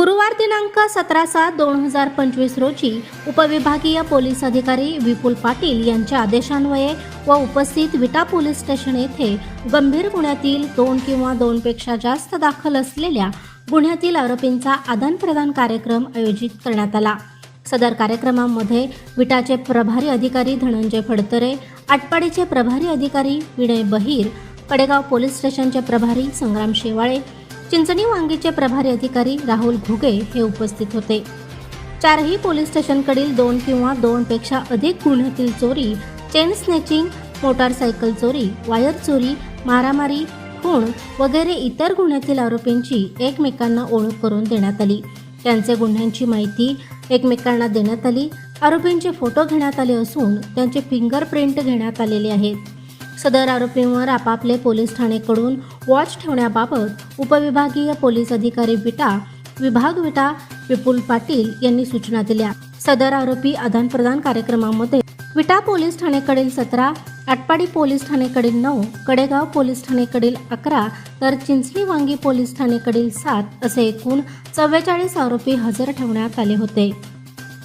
गुरुवार दिनांक सतरा सात दोन हजार पंचवीस रोजी उपविभागीय पोलीस अधिकारी विपुल पाटील यांच्या आदेशान्वये व उपस्थित विटा पोलीस स्टेशन येथे गंभीर गुन्ह्यातील दोन किंवा दोनपेक्षा जास्त दाखल असलेल्या गुन्ह्यातील आरोपींचा आदानप्रदान कार्यक्रम आयोजित करण्यात आला. सदर कार्यक्रमामध्ये विटाचे प्रभारी अधिकारी धनंजय फडतरे आटपाडीचे प्रभारी अधिकारी विनय बहीर कडेगाव पोलीस स्टेशनचे प्रभारी संग्राम शेवाळे चिंचणी वांगीचे प्रभारी अधिकारी राहुल घुगे हे उपस्थित होते. चारही पोलीस स्टेशनकडील दोन किंवा दोनपेक्षा अधिक गुन्ह्यातील चोरी चेन स्नेचिंग मोटारसायकल चोरी वायर चोरी मारामारी खूण वगैरे इतर गुन्ह्यातील आरोपींची एकमेकांना ओळख करून देण्यात आली. त्यांचे गुन्ह्यांची माहिती एकमेकांना देण्यात आली. आरोपींचे फोटो घेण्यात आले असून त्यांचे फिंगरप्रिंट घेण्यात आलेले आहेत. सदर आरोपींवर आपापले पोलीस ठाणेकडून वॉच ठेवण्याबाबत उपविभागीय पोलीस अधिकारी विटा विभाग विटा विपुल पाटील यांनी सूचना दिल्या. सदर आरोपी आदानप्रदान कार्यक्रमामध्ये विटा पोलीस ठाणेकडील सतरा आटपाडी पोलीस ठाणेकडील नऊ कडेगाव पोलीस ठाणेकडील अकरा तर चिंचणी वांगी पोलीस ठाणेकडील सात असे एकूण चव्वेचाळीस आरोपी हजर ठेवण्यात आले होते.